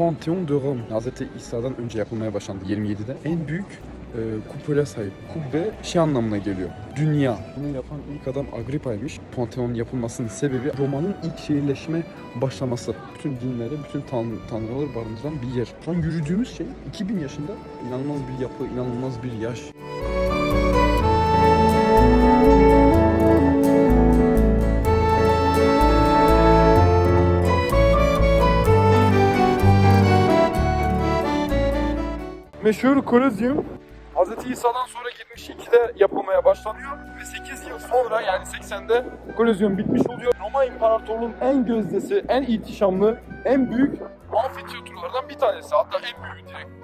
Pantheon de Rome Hz. İsa'dan önce yapılmaya başlandı 27'de. En büyük e, kupole sahip. Kubbe şey anlamına geliyor. Dünya. Bunu yapan ilk adam Agrippa'ymış. Pantheon yapılmasının sebebi Roma'nın ilk şehirleşme başlaması. Bütün dinleri, bütün tan tanrıları barındıran bir yer. Şu an yürüdüğümüz şey 2000 yaşında inanılmaz bir yapı, inanılmaz bir yaş. Meşhur Kolezyum Hz. İsa'dan sonra 72'de yapılmaya başlanıyor ve 8 yıl sonra yani 80'de Kolezyum bitmiş oluyor. Roma İmparatorluğu'nun en gözdesi, en ihtişamlı, en büyük amfiteyatrolardan bir tanesi. Hatta en büyüğü direkt.